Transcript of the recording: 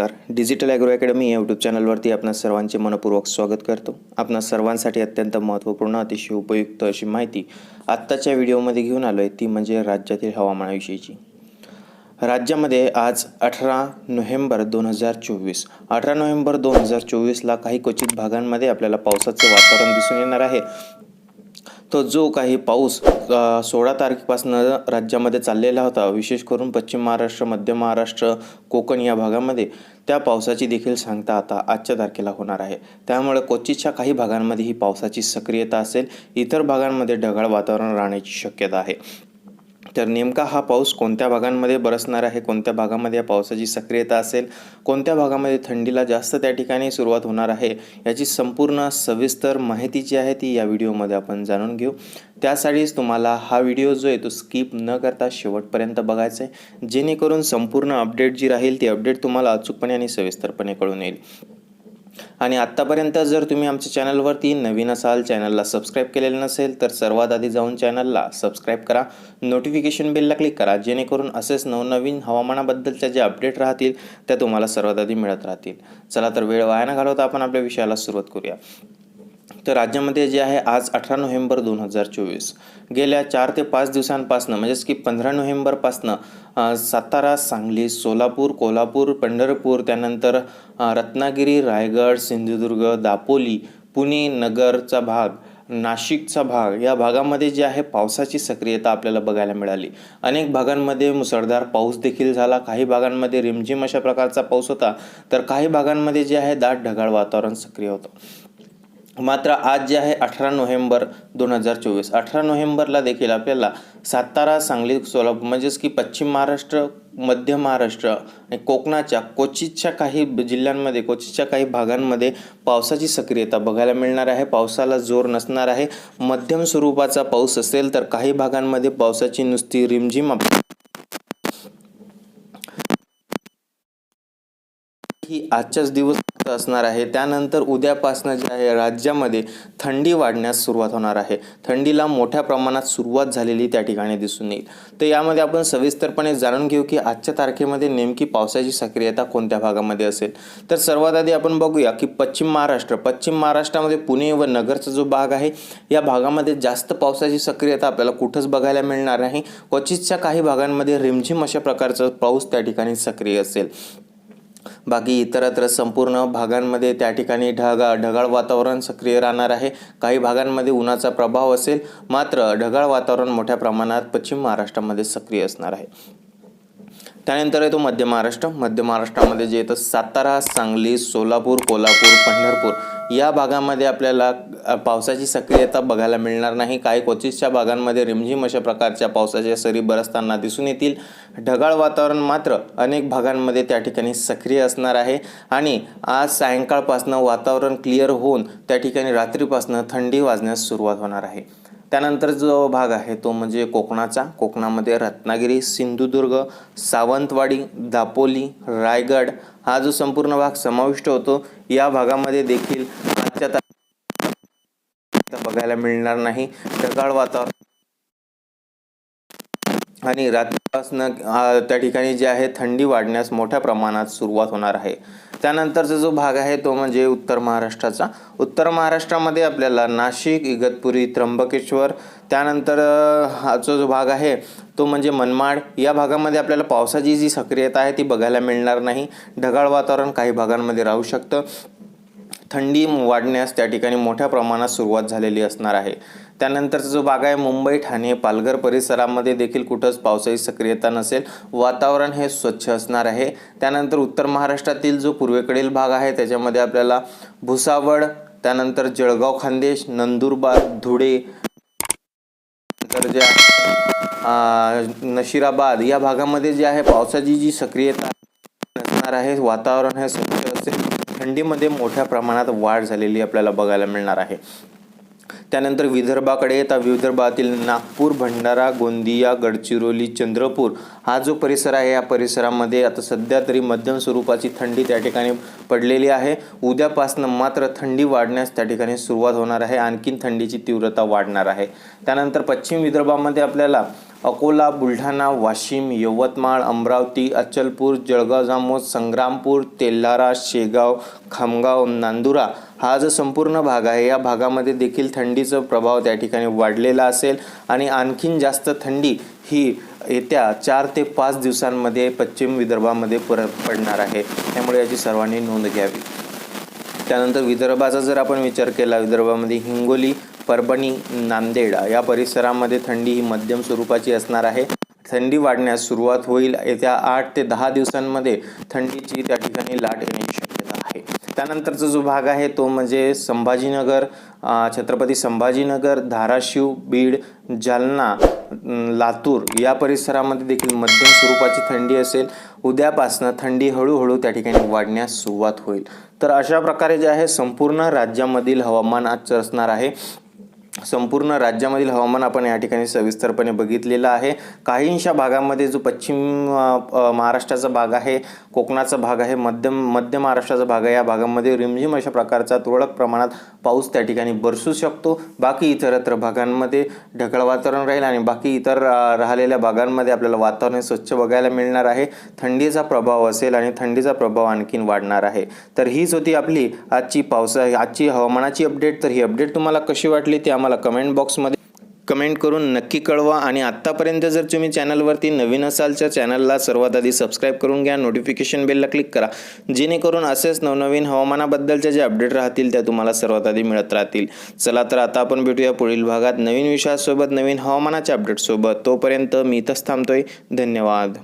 नमस्कार. Digital agro academy या YouTube चॅनलवरती आपणा सर्वांचे मनपूर्वक स्वागत करतो. आपणा सर्वांसाठी अत्यंत महत्त्वपूर्ण अतिशय उपयुक्त अशी माहिती आत्ताच्या व्हिडिओमध्ये घेऊन आलो आहे ती म्हणजे राज्यातील हवामानाविषयीची. राज्यामध्ये आज अठरा नोव्हेंबर दोन हजार चोवीस. अठरा नोव्हेंबर दोन हजार चोवीसला काही क्वचित भागांमध्ये आपल्याला पावसाचं वातावरण दिसून येणार आहे. तो जो काही पाऊस सोळा तारखेपासून राज्यामध्ये चाललेला होता विशेष करून पश्चिम महाराष्ट्र मध्य महाराष्ट्र कोकण या भागामध्ये त्या पावसाची देखील सांगता आता आजच्या तारखेला होणार आहे. त्यामुळे क्वचितच्या काही भागांमध्ये ही पावसाची सक्रियता असेल इतर भागांमध्ये ढगाळ वातावरण राहण्याची शक्यता आहे. तर नेमका हा पाऊस कोणत्या भागांमध्ये बरसणार आहे? कोणत्या भागामध्ये या पावसाची सक्रियता असेल? कोणत्या भागामध्ये थंडीला जास्त त्या ठिकाणी सुरुवात होणार आहे? याची संपूर्ण सविस्तर माहिती जी आहे ती या व्हिडिओमध्ये आपण जाणून घेऊ. त्यासाठीच तुम्हाला हा व्हिडिओ जो आहे तो स्किप न करता शेवटपर्यंत बघायचा आहे. जेणेकरून संपूर्ण अपडेट जी राहील ती अपडेट तुम्हाला अचूकपणे आणि सविस्तरपणे कळून येईल. आणि आत्तापर्यंत जर तुम्ही आमच्या चॅनलवरती नवीन असाल चॅनलला सबस्क्राईब केलेलं नसेल तर सर्वात आधी जाऊन चॅनलला सबस्क्राईब करा. नोटिफिकेशन बेलला क्लिक करा जेणेकरून असेच नवनवीन हवामानाबद्दलच्या ज्या अपडेट राहतील त्या तुम्हाला सर्वात आधी मिळत राहतील. चला तर वेळ वाया न घालवता आपण आपल्या विषयाला सुरुवात करूया. तर राज्यामध्ये जे आहे आज अठरा नोव्हेंबर दोन हजार चोवीस. गेल्या चार ते पाच दिवसांपासनं म्हणजेच की पंधरा नोव्हेंबरपासनं सातारा सांगली सोलापूर कोल्हापूर पंढरपूर त्यानंतर रत्नागिरी रायगड सिंधुदुर्ग दापोली पुणे नगरचा भाग नाशिकचा भाग या भागामध्ये जे आहे पावसाची सक्रियता आपल्याला बघायला मिळाली. अनेक भागांमध्ये मुसळधार पाऊस देखील झाला. काही भागांमध्ये रिमझिम अशा प्रकारचा पाऊस होता. तर काही भागांमध्ये जे आहे दाट ढगाळ वातावरण सक्रिय होतं. मात्र आज जे आहे अठरा नोव्हेंबर दोन हजार चोवीस. अठरा नोव्हेंबरला देखील आपल्याला सातारा सांगली सोलापूर म्हणजेच की पश्चिम महाराष्ट्र मध्य महाराष्ट्र आणि कोकणाच्या क्वचितच्या काही जिल्ह्यांमध्ये क्वचितच्या काही भागांमध्ये पावसाची सक्रियता बघायला मिळणार आहे. पावसाला जोर नसणार आहे. मध्यम स्वरूपाचा पाऊस असेल तर काही भागांमध्ये पावसाची नुसती रिमझिम आप- ही आजच्याच दिवस असणार आहे. त्यानंतर उद्यापासनं जे आहे राज्यामध्ये थंडी वाढण्यास सुरुवात होणार आहे. थंडीला मोठ्या प्रमाणात सुरुवात झालेली त्या ठिकाणी दिसून येईल. तर यामध्ये आपण सविस्तरपणे जाणून घेऊ की आजच्या तारखेमध्ये नेमकी पावसाची सक्रियता कोणत्या भागामध्ये असेल. तर सर्वात आधी आपण बघूया की पश्चिम महाराष्ट्र. पश्चिम महाराष्ट्रामध्ये पुणे व नगरचा जो भाग आहे या भागामध्ये जास्त पावसाची सक्रियता आपल्याला कुठंच बघायला मिळणार नाही. क्वचितच्या काही भागांमध्ये रिमझिम अशा प्रकारचा पाऊस त्या ठिकाणी सक्रिय असेल. बाकी इतरत्र संपूर्ण भागांमध्ये त्या ठिकाणी ढगा ढगाळ वातावरण सक्रिय राहणार आहे. काही भागांमध्ये उन्हाचा प्रभाव असेल मात्र ढगाळ वातावरण मोठ्या प्रमाणात पश्चिम महाराष्ट्रामध्ये सक्रिय असणार आहे. त्यानंतर येतो मध्य महाराष्ट्र. मध्य महाराष्ट्रामध्ये जे येतं सातारा सांगली सोलापूर कोल्हापूर पंढरपूर. या भागामध्ये आपल्याला पावसाची सक्रियता बघायला मिळणार नाही. काही क्वचितच्या भागांमध्ये रिमझिम अशा प्रकारच्या पावसाच्या सरी बरसताना दिसून येतील. ढगाळ वातावरण मात्र अनेक भागांमध्ये त्या ठिकाणी सक्रिय असणार आहे. आणि आज सायंकाळपासनं वातावरण क्लिअर होऊन त्या ठिकाणी रात्रीपासनं थंडी वाजण्यास सुरुवात होणार आहे. त्यानंतर जो भाग आहे तो म्हणजे कोकणाचा. कोकणामध्ये रत्नागिरी सिंधुदुर्ग सावंतवाडी दापोली रायगड हा जो संपूर्ण भाग समाविष्ट होतो या भागामध्ये देखील आजच्या बघायला मिळणार नाही. ढगाळ वातावरण आणि रात्रीपासनं त्या ठिकाणी जे आहे थंडी वाढण्यास मोठ्या प्रमाणात सुरुवात होणार आहे. त्यानंतरचा जो भाग आहे तो म्हणजे उत्तर महाराष्ट्राचा. उत्तर महाराष्ट्रामध्ये आपल्याला नाशिक इगतपुरी त्र्यंबकेश्वर त्यानंतर हा जो भाग आहे तो म्हणजे मनमाड. या भागामध्ये आपल्याला पावसाची जी सक्रियता आहे ती बघायला मिळणार नाही. ढगाळ वातावरण काही भागांमध्ये राहू शकतं. थंडी वाढण्यास त्या ठिकाणी मोठ्या प्रमाणात सुरुवात झालेली असणार आहे. त्यानंतरचा जो भाग आहे मुंबई ठाणे पालघर परिसरामध्ये देखील कुठंच पावसाची सक्रियता नसेल. वातावरण हे स्वच्छ असणार आहे. त्यानंतर उत्तर महाराष्ट्रातील जो पूर्वेकडील भाग आहे त्याच्यामध्ये आपल्याला भुसावळ त्यानंतर जळगाव खान्देश नंदुरबार धुळे तर जे नशिराबाद या भागामध्ये जे आहे पावसाची जी सक्रियता नसणार आहे वातावरण हे स्वच्छ असेल. थंडीमध्ये मोठ्या प्रमाणात वाढ झालेली आपल्याला बघायला मिळणार आहे. त्यानंतर विदर्भाकडे येता विदर्भातील नागपूर भंडारा गोंदिया गडचिरोली चंद्रपूर हा जो परिसर आहे या परिसरामध्ये आता सध्या तरी मध्यम स्वरूपाची थंडी त्या ठिकाणी पडलेली आहे. उद्यापासनं मात्र थंडी वाढण्यास त्या ठिकाणी सुरुवात होणार आहे. आणखीन थंडीची तीव्रता वाढणार आहे. त्यानंतर पश्चिम विदर्भामध्ये आपल्याला अकोला बुलढाणा वाशिम यवतमाळ अमरावती अचलपूर जळगाव जामोद संग्रामपूर तेल्हारा शेगाव खामगाव नांदुरा हा जो संपूर्ण भाग आहे या भागामध्ये देखील थंडीचा प्रभाव त्या ठिकाणी वाढलेला असेल आणि आणखीन जास्त थंडी ही येत्या चार ते पाच दिवसांमध्ये पश्चिम विदर्भामध्ये पर पडणार आहे. त्यामुळे याची सर्वांनी नोंद घ्यावी. त्यानंतर विदर्भाचा जर आपण विचार केला विदर्भामध्ये हिंगोली परभणी नांदेड या परिसरामध्ये थंडी ही मध्यम स्वरूपाची असणार आहे. थंडी वाढण्यास सुरुवात होईल येत्या आठ ते दहा दिवसांमध्ये थंडीची त्या ठिकाणी लाट येण्याची त्यानंतरचा जो भाग आहे तो म्हणजे संभाजीनगर छत्रपती संभाजीनगर धाराशिव बीड जालना लातूर या परिसरामध्ये देखील मध्यम स्वरूपाची थंडी असेल. उद्यापासनं थंडी हळूहळू त्या ठिकाणी वाढण्यास सुरुवात होईल. तर अशा प्रकारे जे आहे संपूर्ण राज्यामधील हवामान आज असणार आहे. संपूर्ण राज्यामधील हवामान आपण या ठिकाणी सविस्तरपणे बघितलेलं आहे. काहींशा भागामध्ये जो पश्चिम महाराष्ट्राचा भाग आहे कोकणाचा भाग आहे मध्यम मध्य महाराष्ट्राचा भाग आहे या भागामध्ये रिमझिम अशा प्रकारचा तुरळक प्रमाणात पाऊस त्या ठिकाणी बरसू शकतो. बाकी इतरत्र भागांमध्ये ढगाळ वातावरण राहील आणि बाकी इतर राहिलेल्या भागांमध्ये आपल्याला वातावरण स्वच्छ बघायला मिळणार आहे. थंडीचा प्रभाव असेल आणि थंडीचा प्रभाव आणखीन वाढणार आहे. तर हीच होती आपली आजची पावसा आजची हवामानाची अपडेट. तर ही अपडेट तुम्हाला कशी वाटली ती आम्हाला कमेंट बॉक्समध्ये कमेंट करून नक्की कळवा आणि आत्तापर्यंत जर तुम्ही चॅनलवरती नवीन असाल तर चॅनलला सर्वात आधी सबस्क्राईब करून घ्या नोटिफिकेशन बेलला क्लिक करा. जेणेकरून असेच नवनवीन हवामानाबद्दलच्या जे अपडेट राहतील त्या तुम्हाला सर्वात आधी मिळत राहतील. चला तर आता आपण भेटूया पुढील भागात नवीन विषयासोबत नवीन हवामानाच्या अपडेटसोबत तोपर्यंत मी इथंच थांबतोय. धन्यवाद.